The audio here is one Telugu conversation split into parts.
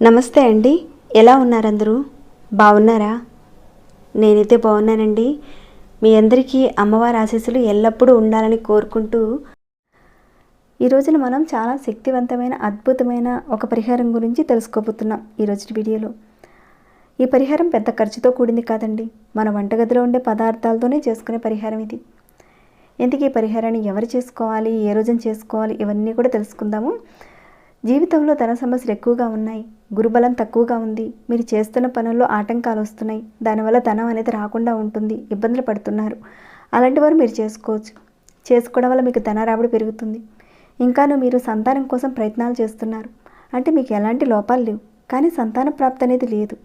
నమస్తే అండి. ఎలా ఉన్నారందరూ? బాగున్నారా? నేనైతే బాగున్నానండి. మీ అందరికీ అమ్మవారి ఆశీస్సులు ఎల్లప్పుడూ ఉండాలని కోరుకుంటూ ఈ రోజున మనం చాలా శక్తివంతమైన అద్భుతమైన ఒక పరిహారం గురించి తెలుసుకోబోతున్నాం ఈరోజు వీడియోలో. ఈ పరిహారం పెద్ద ఖర్చుతో కూడింది కాదండి. మన వంటగదిలో ఉండే పదార్థాలతోనే చేసుకునే పరిహారం ఇది. ఎందుకు ఈ పరిహారాన్ని ఎవరు చేసుకోవాలి ఏ రోజున చేసుకోవాలి ఇవన్నీ కూడా తెలుసుకుందాము. జీవితంలో ధన సమస్యలు ఎక్కువగా ఉన్నాయి. గురుబలం తక్కువగా ఉంది. మీరు చేస్తున్న పనుల్లో ఆటంకాలు వస్తున్నాయి. దానివల్ల ధనం అనేది రాకుండా ఉంటుంది. ఇబ్బందులు పడుతున్నారు. అలాంటి వారు మీరు చేసుకోవచ్చు. చేసుకోవడం వల్ల మీకు ధన రాబడి పెరుగుతుంది. ఇంకాను మీరు సంతానం కోసం ప్రయత్నాలు చేస్తున్నారు. అంటే మీకు ఎలాంటి లోపాలు లేవు. కానీ సంతాన ప్రాప్తి అనేది లేదు.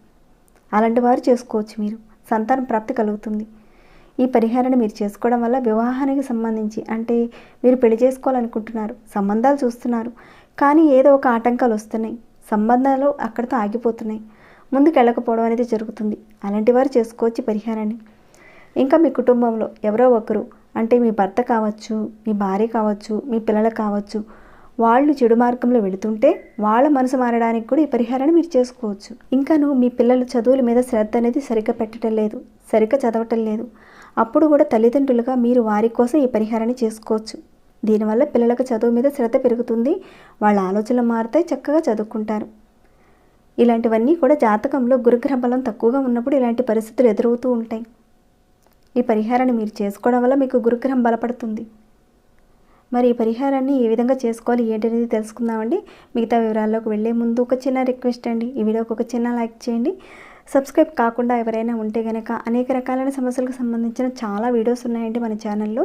అలాంటి వారు చేసుకోవచ్చు మీరు. సంతాన ప్రాప్తి కలుగుతుంది. ఈ పరిహారాన్ని మీరు చేసుకోవడం వల్ల వివాహానికి సంబంధించి అంటే మీరు పెళ్ళి చేసుకోవాలనుకుంటున్నారు సంబంధాలు చూస్తున్నారు. కానీ ఏదో ఒక ఆటంకాలు వస్తున్నాయి. సంబంధాలు అక్కడితో ఆగిపోతున్నాయి. ముందుకు వెళ్ళకపోవడం అనేది జరుగుతుంది. అలాంటి వారు చేసుకోవచ్చు పరిహారాన్ని. ఇంకా మీ కుటుంబంలో ఎవరో ఒకరు అంటే మీ భర్త కావచ్చు మీ భార్య కావచ్చు మీ పిల్లలు కావచ్చు వాళ్ళు చెడు మార్గంలో వెళుతుంటే వాళ్ళ మనసు మారడానికి కూడా ఈ పరిహారాన్ని మీరు చేసుకోవచ్చు. ఇంకాను మీ పిల్లలు చదువుల మీద శ్రద్ధ అనేది సరిగ్గా పెట్టడం లేదు సరిగ్గా చదవటం లేదు. అప్పుడు కూడా తల్లిదండ్రులుగా మీరు వారి కోసం ఈ పరిహారాన్ని చేసుకోవచ్చు. దీనివల్ల పిల్లలకు చదువు మీద శ్రద్ధ పెరుగుతుంది వాళ్ళ ఆలోచనలు మారుతాయి చక్కగా చదువుకుంటారు. ఇలాంటివన్నీ కూడా జాతకంలో గురుగ్రహ బలం తక్కువగా ఉన్నప్పుడు ఇలాంటి పరిస్థితులు ఎదురవుతూ ఉంటాయి. ఈ పరిహారాన్ని మీరు చేసుకోవడం వల్ల మీకు గురుగ్రహం బలపడుతుంది. మరి ఈ పరిహారాన్ని ఏ విధంగా చేసుకోవాలి ఏంటనేది తెలుసుకుందామండి. మిగతా వివరాల్లోకి వెళ్ళే ముందు ఒక చిన్న రిక్వెస్ట్ అండి. ఈ వీడియోకి ఒక చిన్న లైక్ చేయండి. సబ్స్క్రైబ్ కాకుండా ఎవరైనా ఉంటే కనుక అనేక రకాలైన సమస్యలకు సంబంధించిన చాలా వీడియోస్ ఉన్నాయండి మన ఛానల్లో.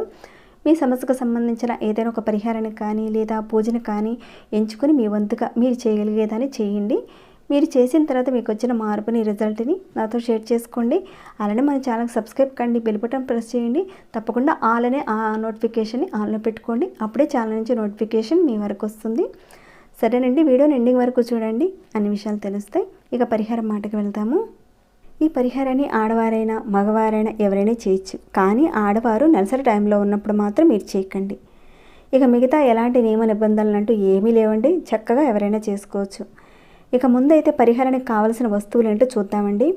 మీ సమస్యకు సంబంధించిన ఏదైనా ఒక పరిహారాన్ని కానీ లేదా పూజను కానీ ఎంచుకొని మీ వంతుగా మీరు చేయగలిగేదాన్ని చేయండి. మీరు చేసిన తర్వాత మీకు వచ్చిన మార్పుని రిజల్ట్ని నాతో షేర్ చేసుకోండి. అలానే మన ఛానల్కి సబ్స్క్రైబ్ కండి బెల్ బటన్ ప్రెస్ చేయండి. తప్పకుండా ఆల్ అనే ఆ నోటిఫికేషన్ని ఆన్లో పెట్టుకోండి. అప్పుడే ఛానల్ నుంచి నోటిఫికేషన్ మీ వరకు వస్తుంది. సరేనండి వీడియోని ఎండింగ్ వరకు చూడండి. అన్ని విషయాలు తెలుస్తాయి ఇక పరిహారం మాటకు వెళ్తాము. ఈ పరిహారాన్ని ఆడవారైనా మగవారైనా ఎవరైనా చేయొచ్చు. కానీ ఆడవారు నెలసరి టైంలో ఉన్నప్పుడు మాత్రం మీరు చేయకండి. ఇక మిగతా ఎలాంటి నియమ నిబంధనలు అంటూ ఏమీ లేవండి. చక్కగా ఎవరైనా చేసుకోవచ్చు. ఇక ముందైతే పరిహారానికి కావలసిన వస్తువులు ఏంటో చూద్దామండి.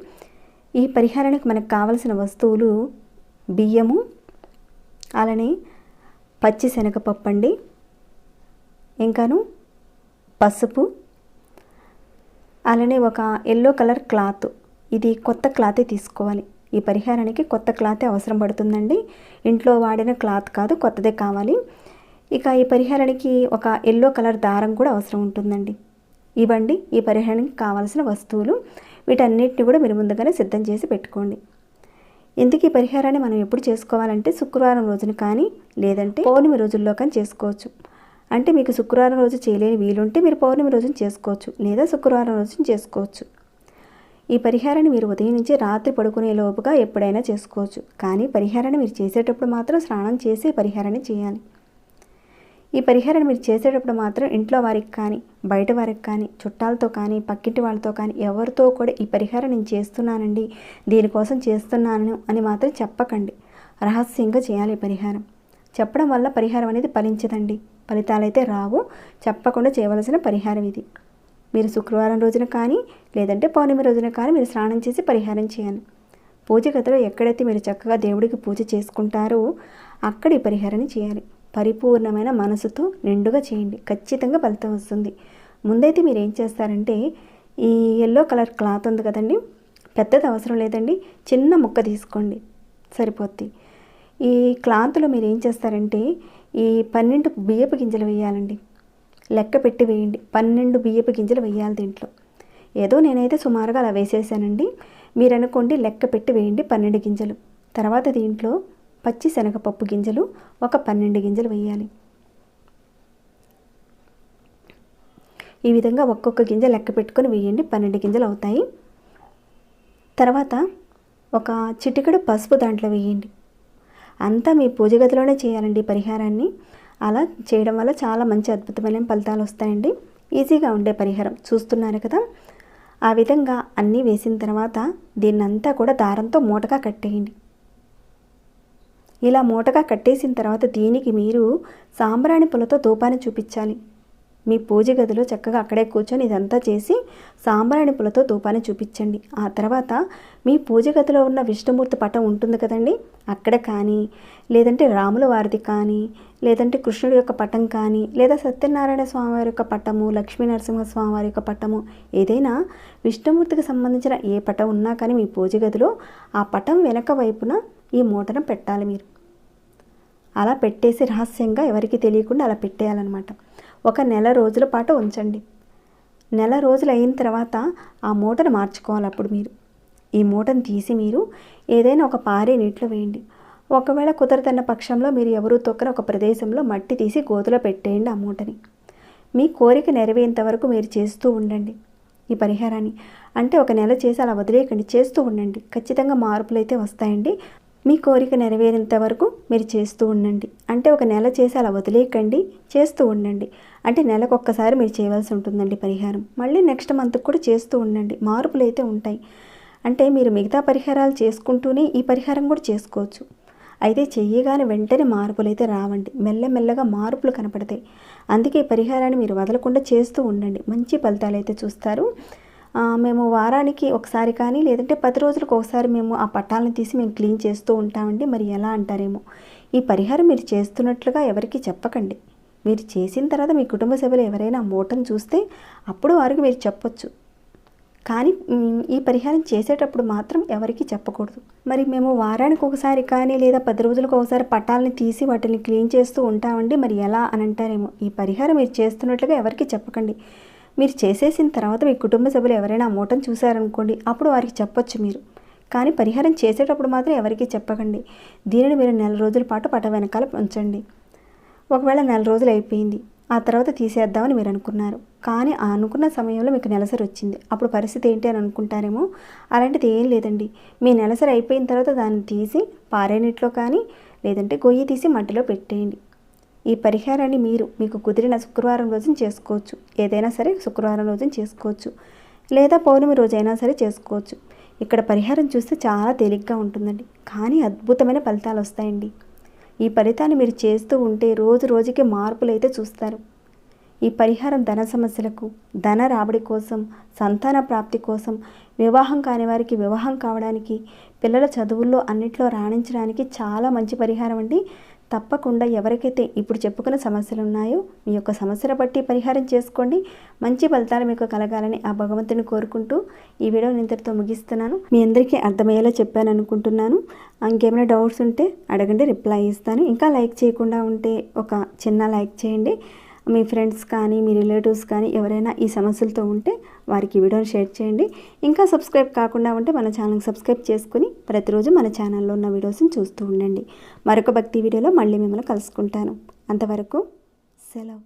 ఈ పరిహారానికి మనకు కావలసిన వస్తువులు బియ్యము అలానే పచ్చి శనగపప్పు అండి ఇంకాను పసుపు అలానే ఒక ఎల్లో కలర్ క్లాత్ ఇది కొత్త క్లాతే తీసుకోవాలి. ఈ పరిహారానికి కొత్త క్లాతే అవసరం పడుతుందండి. ఇంట్లో వాడిన క్లాత్ కాదు కొత్తదే కావాలి. ఇక ఈ పరిహారానికి ఒక ఎల్లో కలర్ దారం కూడా అవసరం ఉంటుందండి. ఇవ్వండి. ఈ పరిహారానికి కావాల్సిన వస్తువులు వీటన్నిటిని కూడా మీరు ముందుగానే సిద్ధం చేసి పెట్టుకోండి. ఇందుకు ఈ పరిహారాన్ని మనం ఎప్పుడు చేసుకోవాలంటే శుక్రవారం రోజున కానీ లేదంటే పౌర్ణమి రోజుల్లో కానీ చేసుకోవచ్చు. అంటే మీకు శుక్రవారం రోజు చేయలేని వీలుంటే మీరు పౌర్ణమి రోజున చేసుకోవచ్చు లేదా శుక్రవారం రోజున చేసుకోవచ్చు. ఈ పరిహారాన్ని మీరు ఉదయం నుంచి రాత్రి పడుకునే లోపుగా ఎప్పుడైనా చేసుకోవచ్చు. కానీ పరిహారాన్ని మీరు చేసేటప్పుడు మాత్రం స్నానం చేసి పరిహారాన్ని చేయాలి. ఈ పరిహారం మీరు చేసేటప్పుడు మాత్రం ఇంట్లో వారికి కానీ బయట వారికి కానీ చుట్టాలతో కానీ పక్కింటి వాళ్ళతో కానీ ఎవరితో కూడా ఈ పరిహారం నేను చేస్తున్నానండి దీనికోసం చేస్తున్నాను అని మాత్రం చెప్పకండి. రహస్యంగా చేయాలి ఈ పరిహారం. చెప్పడం వల్ల పరిహారం అనేది ఫలించదండి. ఫలితాలైతే రావు. చెప్పకుండా చేయవలసిన పరిహారం ఇది. మీరు శుక్రవారం రోజున కానీ లేదంటే పౌర్ణమి రోజున కానీ మీరు స్నానం చేసి పరిహారం చేయాలి. పూజ గదిలో ఎక్కడైతే మీరు చక్కగా దేవుడికి పూజ చేసుకుంటారో అక్కడ ఈ పరిహారాన్ని చేయాలి. పరిపూర్ణమైన మనసుతో నిండుగా చేయండి. ఖచ్చితంగా ఫలితం వస్తుంది. ముందైతే మీరు ఏం చేస్తారంటే ఈ ఎల్లో కలర్ క్లాత్ ఉంది కదండి పెద్దది అవసరం లేదండి చిన్న ముక్క తీసుకోండి. సరిపోద్ది. ఈ క్లాత్లో మీరు ఏం చేస్తారంటే ఈ పన్నెండు బియ్యపు గింజలు వేయాలండి. లెక్క పెట్టి వేయండి. పన్నెండు బియ్యపు గింజలు వేయాలి దీంట్లో. ఏదో నేనైతే సుమారుగా అలా వేసేసానండి. మీరు అనుకోండి లెక్క పెట్టి వేయండి పన్నెండు గింజలు. తర్వాత దీంట్లో పచ్చి శనగపప్పు గింజలు ఒక పన్నెండు గింజలు వేయాలి. ఈ విధంగా ఒక్కొక్క గింజ లెక్క పెట్టుకొని వేయండి. పన్నెండు గింజలు అవుతాయి. తర్వాత ఒక చిటికెడు పసుపు దాంట్లో వేయండి. అంతా మీ పూజ గదిలోనే చేయాలండి పరిహారాన్ని. అలా చేయడం వల్ల చాలా మంచి అద్భుతమైన ఫలితాలు వస్తాయండి. ఈజీగా ఉండే పరిహారం. చూస్తున్నారు కదా? ఆ విధంగా అన్నీ వేసిన తర్వాత దీన్నంతా కూడా దారంతో మూటగా కట్టేయండి. ఇలా మూటగా కట్టేసిన తర్వాత దీనికి మీరు సాంబ్రాణి పులతో ధూపాన్ని చూపించాలి. మీ పూజ గదిలో చక్కగా అక్కడే కూర్చొని ఇదంతా చేసి సాంబ్రాణి పులతో ధూపాన్ని చూపించండి. ఆ తర్వాత మీ పూజ గదిలో ఉన్న విష్ణుమూర్తి పటం ఉంటుంది కదండి అక్కడ కానీ లేదంటే రాముల వారిది కానీ లేదంటే కృష్ణుడి యొక్క పటం కానీ లేదా సత్యనారాయణ స్వామివారి యొక్క పటము లక్ష్మీ నరసింహస్వామివారి యొక్క పటము ఏదైనా విష్ణుమూర్తికి సంబంధించిన ఏ పటం ఉన్నా కానీ మీ పూజ గదిలో ఆ పటం వెనక వైపున ఈ మూటను పెట్టాలి మీరు. అలా పెట్టేసి రహస్యంగా ఎవరికి తెలియకుండా అలా పెట్టేయాలన్నమాట. ఒక నెల రోజుల పాటు ఉంచండి. నెల రోజులు అయిన తర్వాత ఆ మూటను మార్చుకోవాలి అప్పుడు మీరు. ఈ మూటను తీసి మీరు ఏదైనా ఒక పారే నీటిలో వేయండి. ఒకవేళ కుదరదన్న పక్షంలో మీరు ఎవరు తొక్కన ఒక ప్రదేశంలో మట్టి తీసి గోతులో పెట్టేయండి ఆ మూటని. మీ కోరిక నెరవేరేంత వరకు మీరు చేస్తూ ఉండండి. ఈ పరిహారాన్ని. అంటే ఒక నెల చేసి అలా వదిలేయకండి. చేస్తూ ఉండండి. ఖచ్చితంగా మార్పులు అయితే వస్తాయండి. మీ కోరిక నెరవేరేంత వరకు మీరు చేస్తూ ఉండండి. అంటే ఒక నెల చేసి అలా వదిలేయకండి చేస్తూ ఉండండి. అంటే నెలకు ఒక్కసారి మీరు చేయవలసి ఉంటుందండి పరిహారం. మళ్ళీ నెక్స్ట్ మంత్కి కూడా చేస్తూ ఉండండి. మార్పులు అయితే ఉంటాయి. అంటే మీరు మిగతా పరిహారాలు చేసుకుంటూనే ఈ పరిహారం కూడా చేసుకోవచ్చు. అయితే చెయ్యగానే వెంటనే మార్పులు అయితే రావండి. మెల్లమెల్లగా మార్పులు కనపడతాయి. అందుకే ఈ పరిహారాన్ని మీరు వదలకుండా చేస్తూ ఉండండి. మంచి ఫలితాలు అయితే చూస్తారు. మేము వారానికి ఒకసారి కానీ లేదంటే పది రోజులకు ఒకసారి మేము ఆ పట్టాలను తీసి మేము క్లీన్ చేస్తూ ఉంటామండి. మరి ఎలా అంటారేమో? ఈ పరిహారం మీరు చేస్తున్నట్లుగా ఎవరికి చెప్పకండి. మీరు చేసిన తర్వాత మీ కుటుంబ సభ్యులు ఎవరైనా మూటను చూస్తే అప్పుడు వారికి మీరు చెప్పొచ్చు. కానీ ఈ పరిహారం చేసేటప్పుడు మాత్రం ఎవరికి చెప్పకూడదు. మరి మేము వారానికి ఒకసారి కానీ లేదా పది రోజులకు ఒకసారి పట్టాలని తీసి వాటిని క్లీన్ చేస్తూ ఉంటామండి. మరి ఎలా అని అంటారేమో? ఈ పరిహారం మీరు చేస్తున్నట్లుగా ఎవరికి చెప్పకండి. మీరు చేసేసిన తర్వాత మీ కుటుంబ సభ్యులు ఎవరైనా మూటను చూశారనుకోండి అప్పుడు వారికి చెప్పొచ్చు మీరు. కానీ పరిహారం చేసేటప్పుడు మాత్రం ఎవరికీ చెప్పకండి. దీనిని మీరు నెల రోజుల పాటు పట వెనకాల ఉంచండి. ఒకవేళ నెల రోజులు అయిపోయింది ఆ తర్వాత తీసేద్దామని మీరు అనుకున్నారు. కానీ ఆ అనుకున్న సమయంలో మీకు నెలసరి వచ్చింది. అప్పుడు పరిస్థితి ఏంటి అని అనుకుంటారేమో? అలాంటిది ఏం లేదండి. మీ నెలసరి అయిపోయిన తర్వాత దాన్ని తీసి పారే నీటిలో కానీ లేదంటే గొయ్యి తీసి మట్టిలో పెట్టేయండి. ఈ పరిహారాన్ని మీరు మీకు కుదిరిన శుక్రవారం రోజున చేసుకోవచ్చు. ఏదైనా సరే శుక్రవారం రోజున చేసుకోవచ్చు. లేదా పౌర్ణమి రోజైనా సరే చేసుకోవచ్చు. ఇక్కడ పరిహారం చూస్తే చాలా తేలిగ్గా ఉంటుందండి. కానీ అద్భుతమైన ఫలితాలు వస్తాయండి. ఈ ఫలితాన్ని మీరు చేస్తూ ఉంటే రోజు రోజుకి మార్పులు అయితే చూస్తారు. ఈ పరిహారం ధన సమస్యలకు ధన రాబడి కోసం సంతాన ప్రాప్తి కోసం వివాహం కాని వారికి వివాహం కావడానికి పిల్లల చదువుల్లో అన్నిట్లో రాణించడానికి చాలా మంచి పరిహారం అండి. తప్పకుండా ఎవరికైతే ఇప్పుడు చెప్పుకున్న సమస్యలు ఉన్నాయో మీ యొక్క సమస్యల బట్టి పరిహారం చేసుకోండి. మంచి ఫలితాలు మీకు కలగాలని ఆ భగవంతుని కోరుకుంటూ ఈ వీడియో ఇంతటితో ముగిస్తున్నాను. మీ అందరికీ అర్థమయ్యేలా చెప్పాను అనుకుంటున్నాను. ఇంకేమైనా డౌట్స్ ఉంటే అడగండి రిప్లై ఇస్తాను. ఇంకా లైక్ చేయకుండా ఉంటే ఒక చిన్న లైక్ చేయండి. మీ ఫ్రెండ్స్ కానీ మీ రిలేటివ్స్ కానీ ఎవరైనా ఈ సమస్యలతో ఉంటే వారికి వీడియోని షేర్ చేయండి. ఇంకా సబ్స్క్రైబ్ కాకుండా ఉంటే మన ఛానల్కి సబ్స్క్రైబ్ చేసుకుని ప్రతిరోజు మన ఛానల్లో ఉన్న వీడియోస్ని చూస్తూ ఉండండి. మరొక భక్తి వీడియోలో మళ్ళీ మిమ్మల్ని కలుసుకుంటాను. అంతవరకు సెలవు.